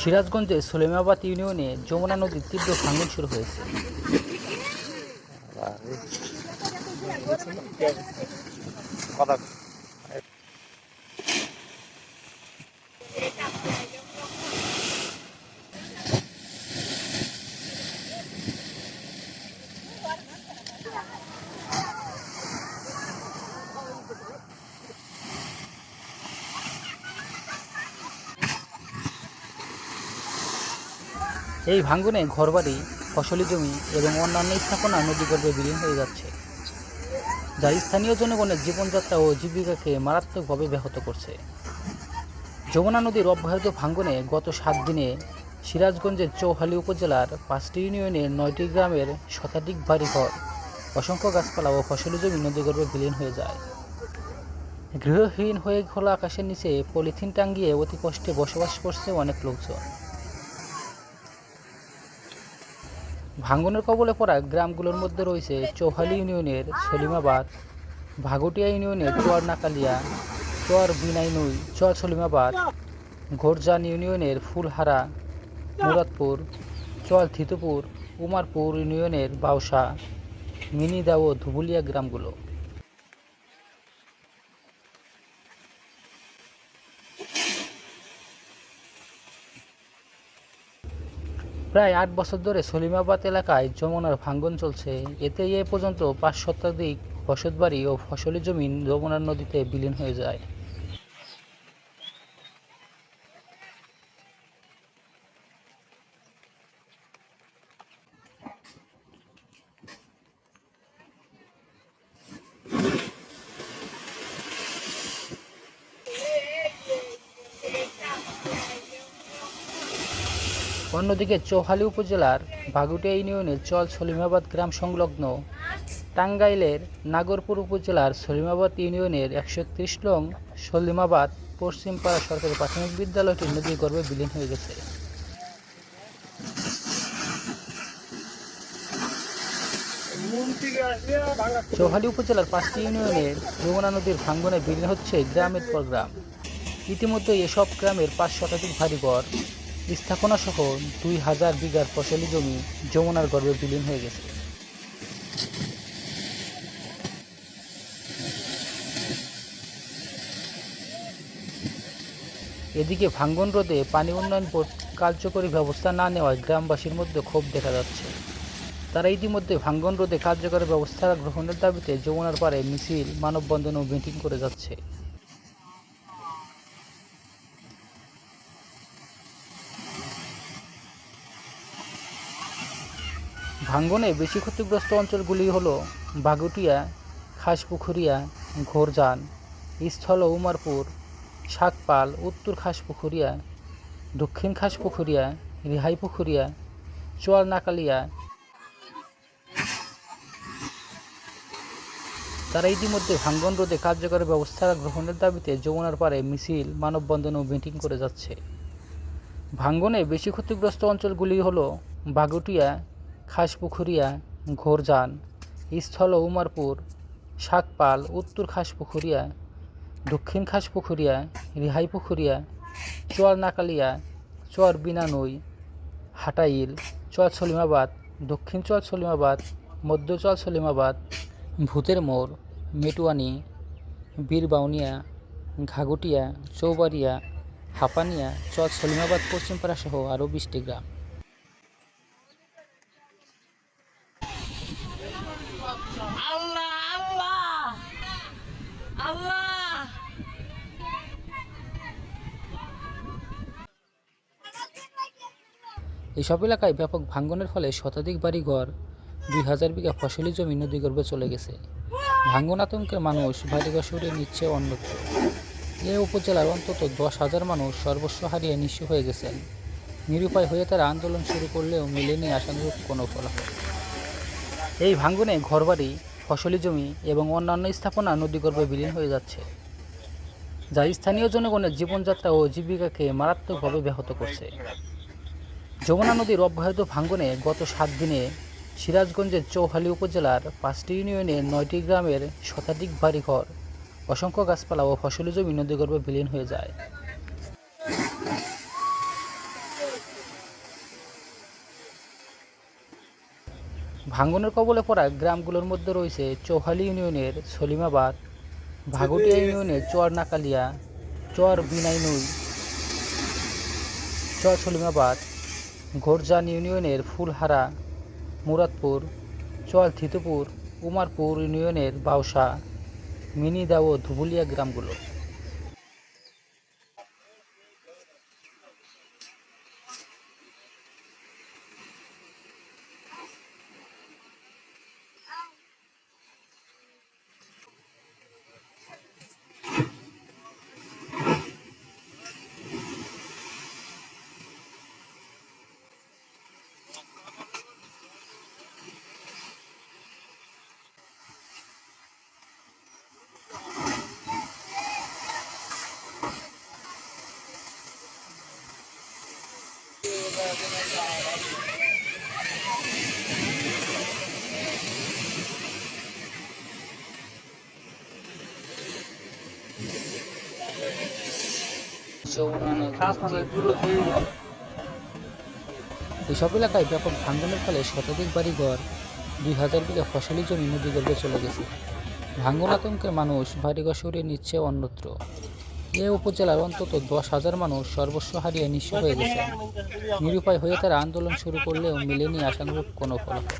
সিরাজগঞ্জের সোলেমাবাদ ইউনিয়নে যমুনা নদীর তীব্র ভাঙন শুরু হয়েছে। কথা এই ভাঙ্গনে ঘরবাড়ি, ফসলি জমি এবং অন্যান্য স্থাপনা নদী নদীগর্ভে বিলীন হয়ে যাচ্ছে, যা স্থানীয় জনগণের জীবনযাত্রা ও জীবিকাকে মারাত্মকভাবে ব্যাহত করছে। যমুনা নদীর অব্যাহত ভাঙ্গনে গত সাত দিনে সিরাজগঞ্জের চৌহালি উপজেলার পাঁচটি ইউনিয়নের নয়টি গ্রামের শতাধিক বাড়িঘর, অসংখ্য গাছপালা ও ফসলি জমি নদী নদীগর্ভে বিলীন হয়ে যায়। গৃহহীন হয়ে খোলা আকাশের নিচে পলিথিন টাঙ্গিয়ে অতি কষ্টে বসবাস করছে অনেক লোকজন। ভাঙ্গনের কবলে পড়া গ্রামগুলোর মধ্যে রয়েছে চৌহালি ইউনিয়নের সলিমাবাদ, ভাগুটিয়া ইউনিয়নের চর নাকালিয়া চোয়ার বিনাইনুই চর সলিমাবাদ, ঘোরজান ইউনিয়নের ফুলহারা, মুরাদপুর চর থিতুপুর উমারপুর ইউনিয়নের বাউসা মিনিদা ও ধুবুলিয়া গ্রামগুলো। প্রায় আট বছর ধরে সলিমাবাদ এলাকায় যমুনার ভাঙ্গন চলছে। এতে এ পর্যন্ত পাঁচ শতাধিক বসতবাড়ি ও ফসলি জমি যমুনার নদীতে বিলীন হয়ে যায়। অন্যদিকে চৌহালি উপজেলার বাগুটিয়া ইউনিয়নের চল সলিমাবাদ গ্রাম সংলগ্ন টাঙ্গাইলের নাগরপুর উপজেলার সলিমাবাদ ইউনিয়নের একশো একত্রিশ নং সলিমাবাদ পশ্চিমপাড়া সরকারি প্রাথমিক বিদ্যালয়টি নদীর গর্ভে বিলীন হয়ে গেছে। চৌহালি উপজেলার পাঁচটি ইউনিয়নের যমুনা নদীর ভাঙ্গনে বিলীন হচ্ছে গ্রামের পর গ্রাম। ইতিমধ্যে এসব গ্রামের পাঁচ শতাধিক ভারীঘর স্থাপনা সহ দুই হাজার বিঘার ফসলি জমি যমুনার গর্ভে বিলীন হয়ে গেছে। এদিকে ভাঙ্গন রোধে পানি উন্নয়ন বোর্ড কার্যকরী ব্যবস্থা না নেওয়ায় গ্রামবাসীর মধ্যে ক্ষোভ দেখা যাচ্ছে। তারা ইতিমধ্যে ভাঙ্গন রোধে কার্যকরী ব্যবস্থা গ্রহণের দাবিতে যমুনার পাড়ে মিছিল, মানববন্ধন ও মিটিং করে যাচ্ছে। ভাঙ্গনে বেশি ক্ষতিগ্রস্ত অঞ্চলগুলি হল বাগুটিয়া, খাসপুখুরিয়া, ঘোরজান স্থল উমারপুর, শাকপাল, উত্তর খাসপুখুরিয়া, দক্ষিণ খাসপুখুরিয়া, রিহাইপুখুরিয়া চোয়াল নাকালিয়া তারা ইতিমধ্যে ভাঙ্গন রোধে কার্যকর ব্যবস্থা গ্রহণের দাবিতে যমুনার পারে মিছিল, মানববন্ধন ও মিটিং করে যাচ্ছে। ভাঙ্গনে বেশি ক্ষতিগ্রস্ত অঞ্চলগুলি হল বাগুটিয়া খাসপুখুরিয়া, ঘোরজান স্থল উমারপুর, শাকপাল, উত্তর খাসপুখুরিয়া, দক্ষিণ খাসপুখুরিয়া, রিহাইপুখুরিয়া চর নাকালিয়া চর বিনানই হাটাইল চর সলিমাবাদ দক্ষিণ চর সলিমাবাদ মধ্য চর সলিমাবাদ ভূতের মোড়, মেটুয়ানি, বীরবাউনিয়া ঘাগুটিয়া চৌবাড়িয়া, হাপানিয়া চর সলিমাবাদ পশ্চিমপাড়া সহ আরও বিশটি গ্রাম। এসব এলাকায় ব্যাপক ভাঙ্গনের ফলে শতাধিক বাড়িঘর, দুই হাজার বিঘা ফসলি জমি নদীগর্ভে চলে গেছে। ভাঙ্গন আতঙ্কে মানুষ বাড়িঘর সরিয়ে নিচ্ছে অন্যত্র। এ উপজেলার অন্তত দশ হাজার মানুষ সর্বস্ব হারিয়ে নিঃস্ব হয়ে গেছেন। নিরুপায় হয়ে তারা আন্দোলন শুরু করলেও মেলেনি আশানুরূপ কোনো ফলাফল। এই ভাঙ্গনে ঘরবাড়ি, ফসলি জমি এবং অন্যান্য স্থাপনা নদীগর্ভে বিলীন হয়ে যাচ্ছে, যা স্থানীয় জনগণের জীবনযাত্রা ও জীবিকাকে মারাত্মকভাবে ব্যাহত করছে। যমুনা নদীর অব্যাহত ভাঙ্গনে গত সাত দিনে সিরাজগঞ্জের চৌহালি উপজেলার পাঁচটি ইউনিয়নের নয়টি গ্রামের শতাধিক বাড়িঘর, অসংখ্য গাছপালা ও ফসলি জমি নদীগর্ভে বিলীন হয়ে যায়। ভাঙ্গনের কবলে পড়া গ্রামগুলোর মধ্যে রয়েছে চৌহালি ইউনিয়নের সলিমাবাদ, ভাগুটিয়া ইউনিয়নের চর নাকালিয়া চর বিনাইনুই চর সলিমাবাদ ঘোরজান ইউনিয়নের ফুলহারা মুরাদপুর চোয়ালথিতপুর থিতপুর উমারপুর ইউনিয়নের বাউসা মিনিদা ও ধুবুলিয়া গ্রামগুলো। এসব এলাকায় ব্যাপক ভাঙ্গনের ফলে শতাধিক বাড়িঘর, দুই হাজার বিঘা ফসলি জমি নদীগর্ভে চলে গেছে। ভাঙ্গন আতঙ্কে মানুষ বাড়িঘর সরিয়ে নিচ্ছে অন্যত্র। এ উপজেলার অন্তত দশ হাজার মানুষ সর্বস্ব হারিয়ে নিঃস্ব হয়ে গেছে। নিরুপায় হয়ে তারা আন্দোলন শুরু করলেও মিলেনি আশানুরূপ কোনো ফলাফল।